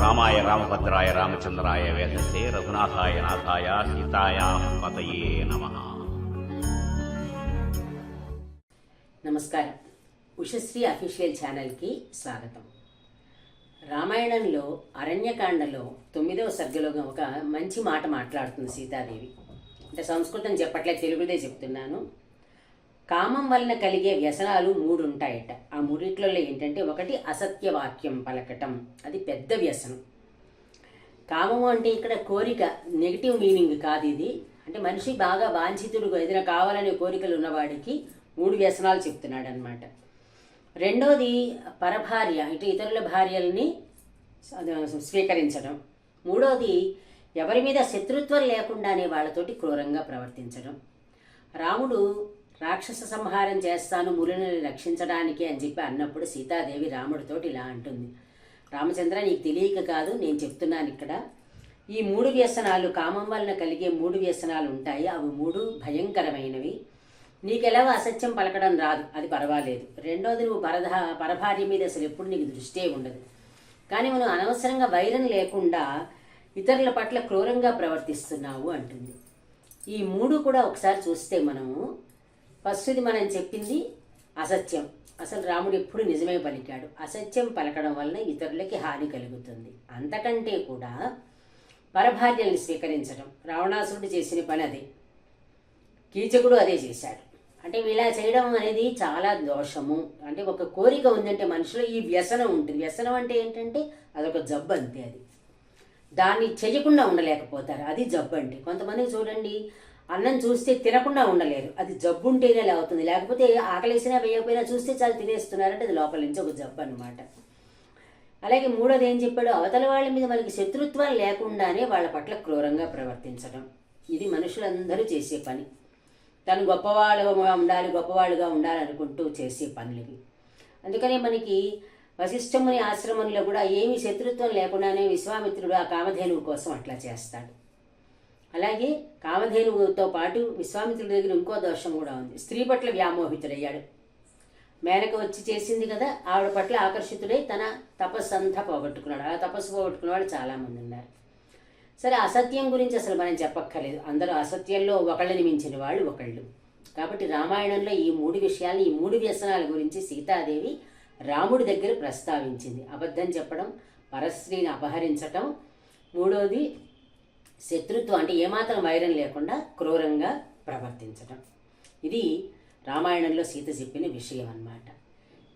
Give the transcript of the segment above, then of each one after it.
రామాయ రామభద్రాయ రామచంద్రాయ వేదసే రఘునాథాయ నాథాయ సీతాయ పతయే నమః. నమస్కారం. ఉషశ్రీ అఫీషియల్ ఛానల్కి స్వాగతం. రామాయణంలో అరణ్యకాండలో తొమ్మిదవ సర్గలో ఒక మంచి మాట మాట్లాడుతుంది సీతాదేవి. అంటే సంస్కృతం చెప్పట్లే తెలుగుదే చెప్తున్నాను. కామం వలన కలిగే వ్యసనాలు మూడు ఉంటాయట ఆ మూడిట్లలో ఏంటంటే ఒకటి అసత్య వాక్యం పలకటం అది పెద్ద వ్యసనం. కామము అంటే ఇక్కడ కోరిక నెగిటివ్ మీనింగ్ కాదు ఇది. అంటే మనిషి బాగా వాంఛితుడు ఏదైనా కావాలనే కోరికలు ఉన్నవాడికి మూడు వ్యసనాలు చెప్తున్నాడు అనమాట రెండోది పరభార్య అంటే ఇతరుల భార్యల్ని స్వీకరించడం. మూడోది ఎవరి మీద శత్రుత్వం లేకుండానే వాళ్ళతోటి క్రూరంగా ప్రవర్తించడం. రాముడు రాక్షస సంహారం చేస్తాను మురుని రక్షించడానికి అని చెప్పి అన్నప్పుడు సీతాదేవి రాముడితోటి ఇలా అంటుంది. రామచంద్ర నీకు తెలియక కాదు నేను చెప్తున్నాను ఇక్కడ. ఈ మూడు వ్యసనాలు కామం వలన కలిగే మూడు వ్యసనాలు ఉంటాయి. అవి మూడు భయంకరమైనవి. నీకెలా అసత్యం పలకడం రాదు అది పర్వాలేదు. రెండోది నువ్వు పరధ పరభార్య మీద అసలు ఎప్పుడు నీకు దృష్టే ఉండదు. కానీ మనం అనవసరంగా వైరం లేకుండా ఇతరుల పట్ల క్రూరంగా ప్రవర్తిస్తున్నావు అంటుంది. ఈ మూడు కూడా ఒకసారి చూస్తే మనము ఫస్ట్ది మనం చెప్పింది అసత్యం. అసలు రాముడు ఎప్పుడు నిజమే పలికాడు. అసత్యం పలకడం వలన ఇతరులకి హాని కలుగుతుంది. అంతకంటే కూడా పరభార్యల్ని స్వీకరించడం. రావణాసురుడు చేసిన పని అదే. కీచకుడు అదే చేశాడు. అంటే ఇలా చేయడం అనేది చాలా దోషము. అంటే ఒక కోరిక ఉందంటే మనిషిలో ఈ వ్యసనం ఉంటుంది. వ్యసనం అంటే ఏంటంటే అదొక జబ్బు అంతే అది. దాన్ని చేయకుండా ఉండలేకపోతారు. అది జబ్బు అంటే. కొంతమంది చూడండి అన్నం చూస్తే తినకుండా ఉండలేరు అది జబ్బు ఉంటేనే అవుతుంది లేకపోతే ఆకలేసినా వేయకపోయినా చూస్తే చాలా తినేస్తున్నారంటే అది లోపల నుంచి ఒక జబ్బు అనమాట అలాగే మూడోది ఏం చెప్పాడు? అవతల వాళ్ళ మీద మనకి శత్రుత్వం లేకుండానే వాళ్ళ పట్ల క్రూరంగా ప్రవర్తించడం ఇది మనుషులందరూ చేసే పని. తను గొప్పవాళ్ళుగా ఉండాలి గొప్పవాళ్ళుగా ఉండాలనుకుంటూ చేసే పనులవి అందుకనే మనకి వశిష్ఠముని ఆశ్రమంలో కూడా ఏమీ శత్రుత్వం లేకుండానే విశ్వామిత్రుడు ఆ కామధేనువు కోసం అట్లా చేస్తాడు. అలాగే కామధేనువుతో పాటు విశ్వామిత్రుడి దగ్గర ఇంకో దోషం కూడా ఉంది. స్త్రీ పట్ల వ్యామోహితుడయ్యాడు. మేనక వచ్చి చేసింది కదా ఆవిడ పట్ల ఆకర్షితుడై తన తపస్సు అంతా పోగొట్టుకున్నాడు. ఆ తపస్సు పోగొట్టుకున్న వాళ్ళు చాలామంది ఉన్నారు. సరే అసత్యం గురించి అసలు మనం చెప్పక్కర్లేదు. అందరూ అసత్యంలో ఒకళ్ళని మించిన వాళ్ళు ఒకళ్ళు. కాబట్టి రామాయణంలో ఈ మూడు విషయాలు ఈ మూడు వ్యసనాల గురించి సీతాదేవి రాముడి దగ్గర ప్రస్తావించింది. అబద్ధం చెప్పడం పరస్త్రీని అపహరించటం మూడోది శత్రుత్వం అంటే ఏమాత్రం వైరం లేకుండా క్రూరంగా ప్రవర్తించటం. ఇది రామాయణంలో సీత చెప్పిన విషయం అన్నమాట.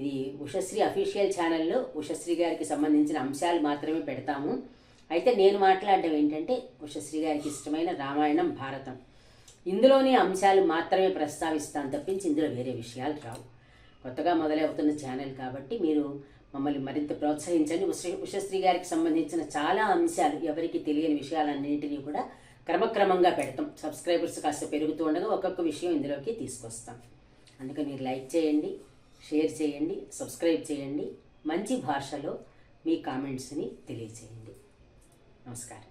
ఇది ఉషశ్రీ అఫీషియల్ ఛానల్లో ఉషశ్రీ గారికి సంబంధించిన అంశాలు మాత్రమే పెడతాము. అయితే నేను మాట్లాడడం ఏంటంటే ఉషశ్రీ గారికి ఇష్టమైన రామాయణం భారతం. ఇందులోని అంశాలు మాత్రమే ప్రస్తావిస్తాను తప్పించి ఇందులో వేరే విషయాలు రావు. కొత్తగా మొదలవుతున్న ఛానల్ కాబట్టి మీరు మమ్మల్ని మరింత ప్రోత్సహించండి. ఉష ఉషశ్రీ గారికి సంబంధించిన చాలా అంశాలు ఎవరికి తెలియని విషయాలన్నింటినీ కూడా క్రమక్రమంగా పెడతాం. సబ్స్క్రైబర్స్ కాస్త పెరుగుతూ ఉండగా ఒక్కొక్క విషయం ఇందులోకి తీసుకొస్తాం. అందుకని మీరు లైక్ చేయండి షేర్ చేయండి సబ్స్క్రైబ్ చేయండి మంచి భాషలో మీ కామెంట్స్ని తెలియచేయండి నమస్కారం.